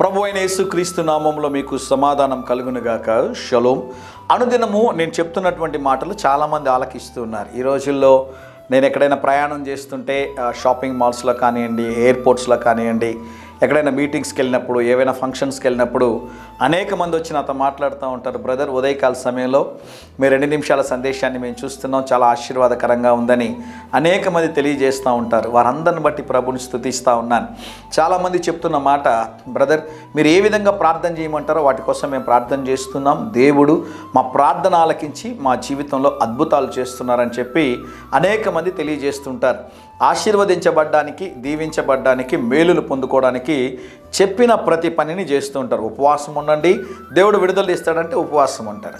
ప్రభు అయిన యేసుక్రీస్తు నామంలో మీకు సమాధానం కలుగునుగాక. షలోం. అనుదినము నేను చెప్తున్నటువంటి మాటలు చాలామంది ఆలకిస్తూ ఉన్నారు ఈ రోజుల్లో నేను ఎక్కడైనా ప్రయాణం చేస్తుంటే షాపింగ్ మాల్స్లో కానివ్వండి ఎయిర్పోర్ట్స్లో కానివ్వండి ఎక్కడైనా మీటింగ్స్కి వెళ్ళినప్పుడు ఏవైనా ఫంక్షన్స్కి వెళ్ళినప్పుడు అనేక మంది వచ్చి నాతో మాట్లాడుతూ ఉంటారు. బ్రదర్ ఉదయకాల సమయంలో మీ రెండు నిమిషాల సందేశాన్ని మేము చూస్తున్నాం. చాలా ఆశీర్వాదకరంగా ఉందని అనేక మంది తెలియజేస్తూ ఉంటారు. వారందరిని బట్టి ప్రభుని స్థుతిస్తూ ఉన్నాను. చాలామంది చెప్తున్న మాట బ్రదర్ మీరు ఏ విధంగా ప్రార్థన చేయమంటారో వాటి కోసం మేము ప్రార్థన చేస్తున్నాం. దేవుడు మా ప్రార్థన ఆలకించి మా జీవితంలో అద్భుతాలు చేస్తున్నారని చెప్పి అనేక మంది తెలియజేస్తుంటారు. ఆశీర్వదించబడ్డానికి దీవించబడ్డానికి మేలులు పొందుకోవడానికి చెప్పిన ప్రతి పనిని చేస్తూ ఉంటారు. ఉపవాసం ఉండండి. దేవుడు విడుదల ఇస్తాడంటే ఉపవాసం ఉంటారు.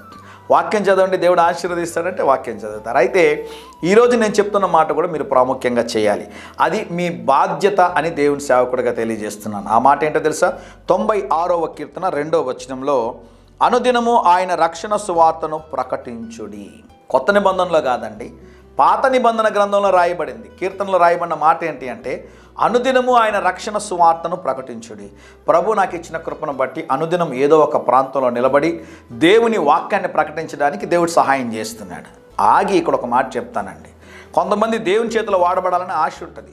వాక్యం చదవండి. దేవుడు ఆశీర్వదిస్తాడంటే వాక్యం చదువుతారు. అయితే ఈరోజు నేను చెప్తున్న మాట కూడా మీరు ప్రాముఖ్యంగా చేయాలి. అది మీ బాధ్యత అని దేవుని సేవకుడిగా తెలియజేస్తున్నాను. ఆ మాట ఏంటో తెలుసా? తొంభై ఆరవ కీర్తన రెండవ వచనంలో అనుదినము ఆయన రక్షణ సువార్తను ప్రకటించుడి. కొత్త నిబంధనలో కాదండి. పాత నిబంధన గ్రంథంలో రాయబడింది. కీర్తనలో రాయబడిన మాట ఏంటి అంటే అనుదినము ఆయన రక్షణ సువార్తను ప్రకటించుడి. ప్రభు నాకు ఇచ్చిన కృపను బట్టి అనుదినం ఏదో ఒక ప్రాంతంలో నిలబడి దేవుని వాక్యాన్ని ప్రకటించడానికి దేవుడు సహాయం చేస్తున్నాడు. ఆగి ఇక్కడ ఒక మాట చెప్తానండి. కొంతమంది దేవుని చేతిలో వాడబడాలని ఆశ ఉంటుంది.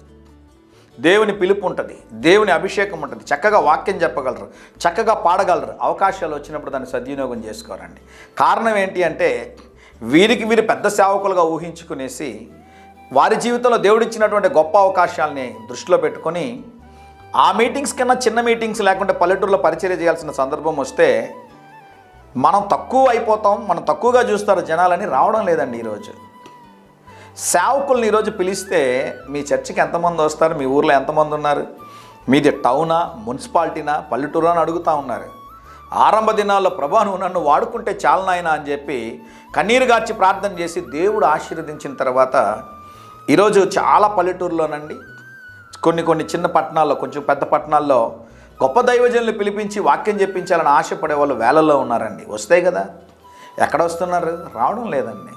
దేవుని పిలుపు ఉంటుంది. దేవుని అభిషేకం ఉంటుంది. చక్కగా వాక్యం చెప్పగలరు. చక్కగా పాడగలరు. అవకాశాలు వచ్చినప్పుడు దాన్ని సద్వినియోగం చేసుకోరండి. కారణం ఏంటి అంటే వీరికి వీరు పెద్ద సేవకులుగా ఊహించుకునేసి వారి జీవితంలో దేవుడిచ్చినటువంటి గొప్ప అవకాశాలని దృష్టిలో పెట్టుకొని ఆ మీటింగ్స్ కన్నా చిన్న మీటింగ్స్ లేకుంటే పల్లెటూరులో పరిచర్య చేయాల్సిన సందర్భం వస్తే మనం తక్కువ అయిపోతాం మనం తక్కువగా చూస్తారు జనాలని రావడం లేదండి ఈరోజు. సేవకుల్ని ఈరోజు పిలిస్తే మీ చర్చికి ఎంతమంది వస్తారు మీ ఊర్లో ఎంతమంది ఉన్నారు మీది టౌనా మున్సిపాలిటీనా పల్లెటూరా అని అడుగుతూ ఉన్నారు. ఆరంభ దినాల్లో ప్రభా నువ్వు నన్ను వాడుకుంటే చాలనాయన అని చెప్పి కన్నీరు గార్చి ప్రార్థన చేసి దేవుడు ఆశీర్వదించిన తర్వాత ఈరోజు చాలా పల్లెటూరులోనండి. కొన్ని కొన్ని చిన్న పట్టణాల్లో కొంచెం పెద్ద పట్టణాల్లో గొప్ప దైవజనులు పిలిపించి వాక్యం చెప్పించాలని ఆశపడే వాళ్ళు వేలలో ఉన్నారండి. వస్తాయి కదా. ఎక్కడ వస్తున్నారు? రావడం లేదండి.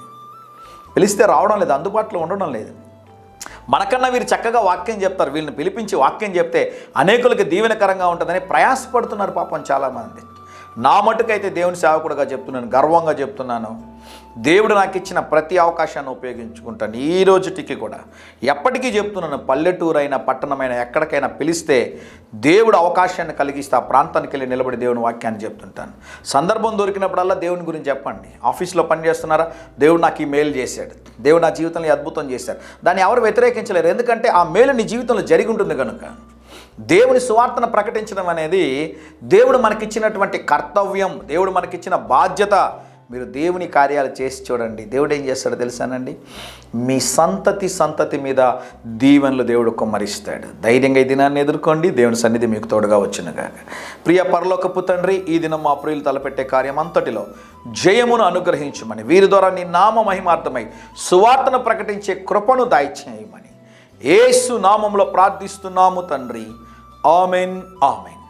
పిలిస్తే రావడం లేదు అందుబాటులో ఉండడం లేదు. మనకన్నా వీరు చక్కగా వాక్యం చెప్తారు. వీళ్ళని పిలిపించి వాక్యం చెప్తే అనేకులకి దీవెనకరంగా ఉంటుందని ప్రయాసపడుతున్నారు పాపం చాలామంది. నా మటుకైతే దేవుని సేవకుడుగా చెప్తున్నాను గర్వంగా చెప్తున్నాను. దేవుడు నాకు ఇచ్చిన ప్రతి అవకాశాన్ని ఉపయోగించుకుంటాను. ఈ రోజుటికి కూడా ఎప్పటికీ చెప్తున్నాను పల్లెటూరైనా పట్టణమైనా ఎక్కడికైనా పిలిస్తే దేవుడు అవకాశాన్ని కలిగిస్తే ఆ ప్రాంతానికి వెళ్ళి నిలబడి దేవుని వాక్యాన్ని చెప్తుంటాను. సందర్భం దొరికినప్పుడల్లా దేవుని గురించి చెప్పండి. ఆఫీస్లో పని చేస్తున్నారా? దేవుడు నాకు ఈ మేలు చేశాడు. దేవుడు నా జీవితంలో అద్భుతం చేశాడు. దాన్ని ఎవరు వ్యతిరేకించలేరు. ఎందుకంటే ఆ మేలు నీ జీవితంలో జరిగి ఉంటుంది కనుక. దేవుని సువార్తను ప్రకటించడం అనేది దేవుడు మనకిచ్చినటువంటి కర్తవ్యం దేవుడు మనకిచ్చిన బాధ్యత. మీరు దేవుని కార్యాలు చేసి చూడండి. దేవుడు ఏం చేస్తాడో తెలుసానండి? మీ సంతతి సంతతి మీద దీవెనలు దేవుడు కుమ్మరిస్తాడు. ధైర్యంగా ఈ దినాన్ని ఎదుర్కోండి. దేవుని సన్నిధి మీకు తోడుగా వచ్చినగా ప్రియ పరలోకపు తండ్రి ఈ దినం మా ప్రియులు తలపెట్టే కార్యం అంతటిలో జయమును అనుగ్రహించమని వీరి ద్వారా నీ నామ మహిమార్థమై సువార్తను ప్రకటించే కృపను దాయిచేయమని. ఏసు నామంలో ప్రార్థిస్తున్నాము తండ్రి. ஆமேன் ஆமேன்